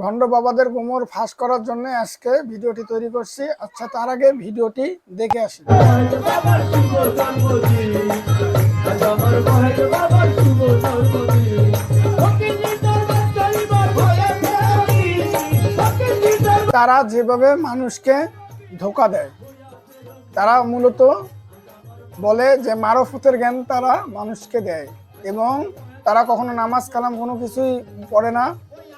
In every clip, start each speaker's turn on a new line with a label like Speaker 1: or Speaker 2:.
Speaker 1: ভণ্ড বাবাদের কোমর ফাঁস করার জন্য আজকে ভিডিওটি তৈরি করছি। আচ্ছা তার আগে ভিডিওটি দেখে আসি। তারা যেভাবে মানুষকে ধোকা দেয়, তারা মূলত বলে যে মারফতের জ্ঞান তারা মানুষকে দেয় এবং তারা কখনো নামাজ, কালাম কোনো কিছুই পড়ে না।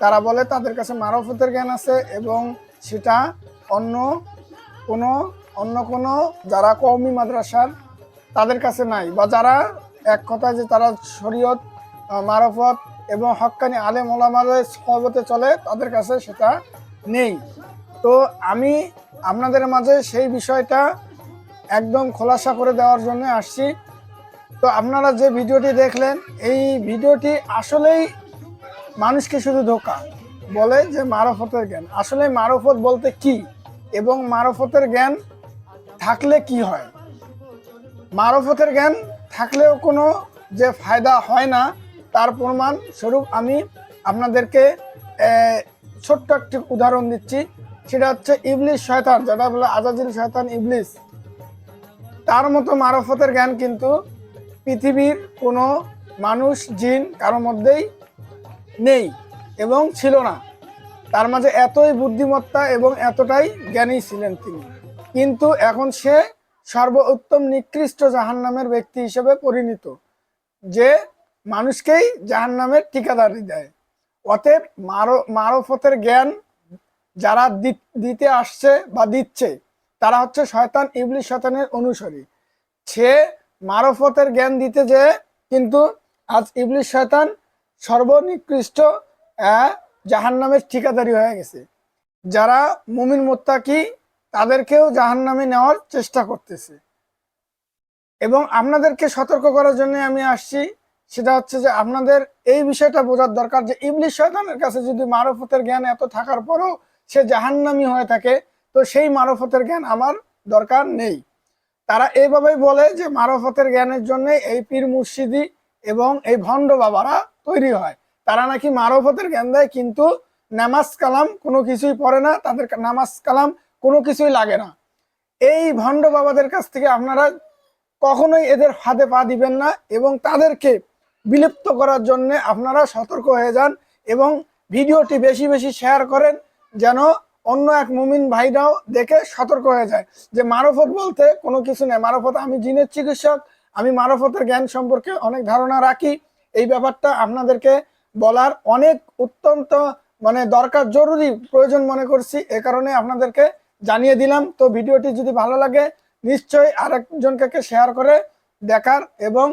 Speaker 1: তারা বলে তাদের কাছে মারফতের জ্ঞান আছে এবং সেটা অন্য কোনো অন্য কোনো যারা কওমি মাদ্রাসার তাদের কাছে নাই বা যারা এক কথায় যে তারা শরীয়ত মারফত এবং হক্কানি আলেম ওলামাদের সহবতে চলে, তাদের কাছে সেটা নেই। তো আমি আপনাদের মাঝে সেই বিষয়টা একদম খোলাসা করে দেওয়ার জন্য আসছি। তো আপনারা যে ভিডিওটি দেখলেন, এই ভিডিওটি আসলেই মানুষকে শুধু ধোকা বলে যে মারফতের জ্ঞান। আসলে মারফত বলতে কি এবং মারফতের জ্ঞান থাকলে কি হয়? মারফতের জ্ঞান থাকলেও কোনো যে ফায়দা হয় না, তার প্রমাণ স্বরূপ আমি আপনাদেরকে ছোট্ট একটি উদাহরণ দিচ্ছি। সেটা হচ্ছে ইবলিশ শয়তান যেটা বলে আজাজিল শয়তান ইবলিশ তার মতো মারফতের জ্ঞান কিন্তু পৃথিবীর কোনো মানুষ, জিন কারোর মধ্যেই নেই এবং ছিল না। তার মাঝে এতই বুদ্ধিমত্তা এবং এতটাই জ্ঞানী ছিলেন তিনি। কিন্তু এখন সে সর্বোত্তম নিকৃষ্ট জাহান্নামের ব্যক্তি হিসেবে পরিণত, যে মানুষকেই জাহান্নামের ঠিকাদারি দেয়। অতএব মারো, মারফতের জ্ঞান যারা দিতে আসছে বা দিচ্ছে, তারা হচ্ছে শয়তান, ইবলিশ শয়তানের অনুসারী। সে মারফতের জ্ঞান দিতে যে কিন্তু আজ ইবলিশ শয়তান সর্বনিকৃষ্ট আহ, জাহান্নামের ঠিকাদারি হয়ে গেছে। যারা মুমিন মোত্তাকি তাদেরকেও জাহান্নামে নেওয়ার চেষ্টা করতেছে। এবং আপনাদেরকে সতর্ক করার জন্য আমি আসছি সেটা হচ্ছে যে আপনাদের এই বিষয়টা বোঝার দরকার যে ইবলিশ শয়তানের কাছে যদি মারফতের জ্ঞান এত থাকার পরও সে জাহান্নামি হয়ে থাকে তো সেই মারফতের জ্ঞান আমার দরকার নেই। তারা এইভাবেই বলে যে মারফতের জ্ঞানের জন্য এই পীর মুর্শিদি এবং এই ভণ্ড বাবারা তৈরি হয়। তারা নাকি মারফতের জ্ঞান দেয়, কিন্তু নামাজ কালাম কোনো কিছুই পড়ে না, তাদের নামাজ কালাম কোনো কিছুই লাগে না। এই ভণ্ড বাবাদের কাছ থেকে আপনারা কখনোই এদের ফাঁদে পা দিবেন না এবং তাদেরকে বিলুপ্ত করার জন্য আপনারা সতর্ক হয়ে যান এবং ভিডিওটি বেশি বেশি শেয়ার করেন যেন অন্য এক মুমিন ভাইরাও দেখে সতর্ক হয়ে যায় যে মারফত বলতে কোনো কিছু নেই। মারফত, আমি জিনের চিকিৎসক, আমি মারফতের জ্ঞান সম্পর্কে অনেক ধারণা রাখি। এই ব্যাপারটা আপনাদেরকে বলার অনেক অত্যন্ত মানে দরকার, জরুরি প্রয়োজন মনে করছি। এ কারণে আপনাদেরকে জানিয়ে দিলাম। তো ভিডিওটি যদি ভালো লাগে, নিশ্চয়ই আরেকজনকে শেয়ার করে দেখার এবং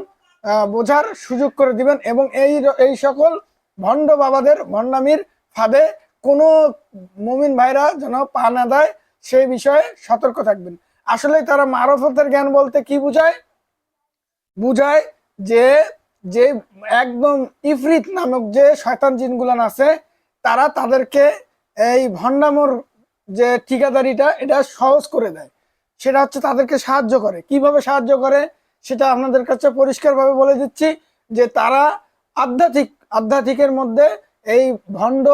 Speaker 1: বোঝার সুযোগ করে দিবেন এবং এই এই সকল ভণ্ড বাবাদের, ভণ্ডামির ফাঁদে কোনো মুমিন ভাইরা যেন পা না দেয়, সেই বিষয়ে সতর্ক থাকবেন। আসলে তারা মারফতের জ্ঞান বলতে কি বুঝায়? বুঝায় যে যে একদম ইফরিত নামক যে শয়তান জিনগুলান আছে, তারা তাদেরকে এই ভণ্ডামোর যে ঠিকাদারিটা, এটা সহজ করে দেয়। সেটা হচ্ছে তাদেরকে সাহায্য করে। কীভাবে সাহায্য করে? সেটা আপনাদের কাছে পরিষ্কারভাবে বলে দিচ্ছি যে তারা আধ্যাত্মিক, আধ্যাত্মিকের মধ্যে এই ভণ্ড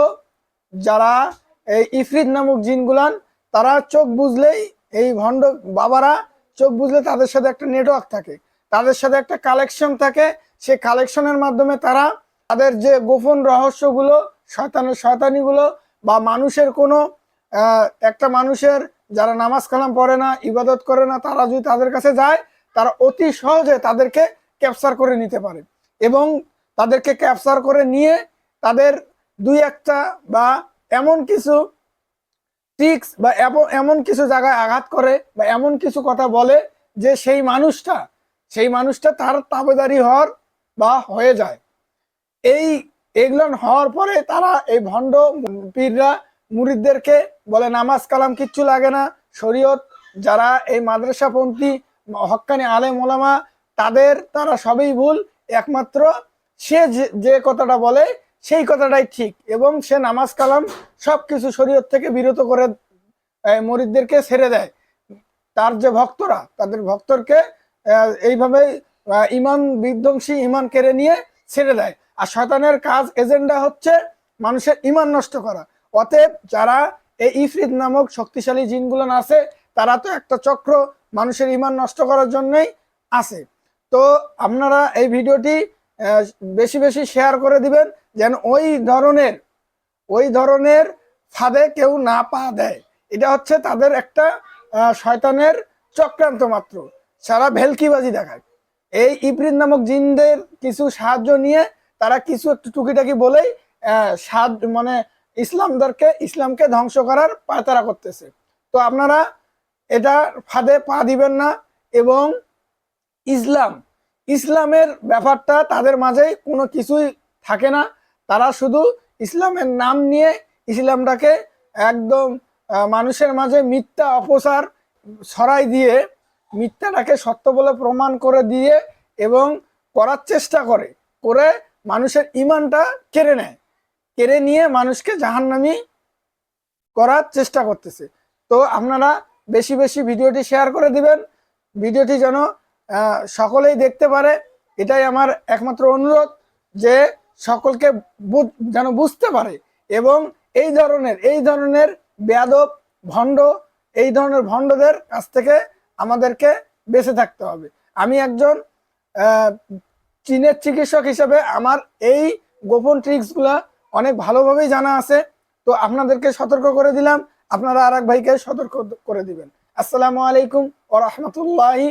Speaker 1: যারা এই ইফরিত নামক জিনগুলান, তারা চোখ বুঝলেই এই ভণ্ড বাবারা চোখ বুঝলে তাদের সাথে একটা নেটওয়ার্ক থাকে। তাদের সাথে একটা কালেকশন থাকে। সেই কালেকশনের মাধ্যমে তারা তাদের যে গোপন রহস্যগুলো, শয়তানের শয়তানিগুলো বা মানুষের কোনো একটা মানুষের যারা নামাজ কালাম পড়ে না, ইবাদত করে না, তারা যদি তাদের কাছে যায়, তারা অতি সহজে তাদেরকে ক্যাপচার করে নিতে পারে। এবং তাদেরকে ক্যাপচার করে নিয়ে তাদের দুই একটা বা এমন কিছু ট্রিক্স বা এমন- কিছু জায়গায় আঘাত করে বা এমন কিছু কথা বলে যে সেই মানুষটা সেই মানুষটা তার তাবেদারি হওয়ার বা হয়ে যায়। এই এগুলো হওয়ার পরে তারা এই ভণ্ড পীররা, মুরিদদেরকে বলে, নামাজ কালাম কিচ্ছু লাগে না। শরীয়ত যারা এই মাদ্রাসাপন্থী, হক্কানি আলেম ওলামা, তাদের, তারা সবই ভুল। একমাত্র সে যে কথাটা বলে সেই কথাটাই ঠিক। এবং সে নামাজ কালাম সবকিছু শরীয়ত থেকে বিরত করে মরিদদেরকে ছেড়ে দেয়। তার যে ভক্তরা, তাদের ভক্তরকে এইভাবে ইমান, বিধ্বংসী ইমান কেড়ে নিয়ে ছেড়ে দেয়। আর শয়তানের কাজ, এজেন্ডা হচ্ছে মানুষের ইমান নষ্ট করা। অতএব যারা এই ইফরিদ নামক শক্তিশালী জিনগুলো আছে, তারা তো একটা চক্র মানুষের ইমান নষ্ট করার জন্যই আছে। তো আপনারা এই ভিডিওটি বেশি বেশি শেয়ার করে দিবেন। যেন ওই ধরনের ওই ধরনের ফাঁদে কেউ না পা দেয়। এটা হচ্ছে তাদের একটা শয়তানের চক্রান্ত মাত্র। সারা ভেলকিবাজি দেখায়। এই ইব্রিদ নামক জিনদের কিছু সাহায্য নিয়ে তারা কিছু একটু টুকিটাকি বলেই মানে ইসলামদেরকে, ইসলামকে ধ্বংস করার পায়তারা করতেছে। তো আপনারা এটা ফাঁদে পা দিবেন না এবং ইসলাম, ইসলামের ব্যাপারটা তাদের মাঝে কোনো কিছুই থাকে না। তারা শুধু ইসলামের নাম নিয়ে ইসলামটাকে একদম মানুষের মাঝে মিথ্যা অপসার ছড়াই দিয়ে, মিথ্যাটাকে সত্য বলে প্রমাণ করে দিয়ে এবং করার চেষ্টা করে করে মানুষের ইমানটা কেড়ে নেয়। কেড়ে নিয়ে মানুষকে জাহান্নামি করার চেষ্টা করতেছে। তো আপনারা বেশি বেশি ভিডিওটি শেয়ার করে দিবেন। ভিডিওটি যেন সকলেই দেখতে পারে, এটাই আমার একমাত্র অনুরোধ যে সকলকে যেন বুঝতে পারে এবং এই ধরনের এই ধরনের বেয়াদব, ভণ্ড, এই ধরনের ভণ্ডদের কাছ থেকে আমাদেরকে বেঁচে থাকতে হবে। আমি একজন চীনের চিকিৎসক হিসেবে আমার এই গোপন ট্রিক্সগুলা অনেক ভালোভাবেই জানা আছে। তো আপনাদেরকে সতর্ক করে দিলাম। আপনারা আর এক ভাইকে সতর্ক করে দিবেন। আসসালামু আলাইকুম ও রহমতুল্লাহি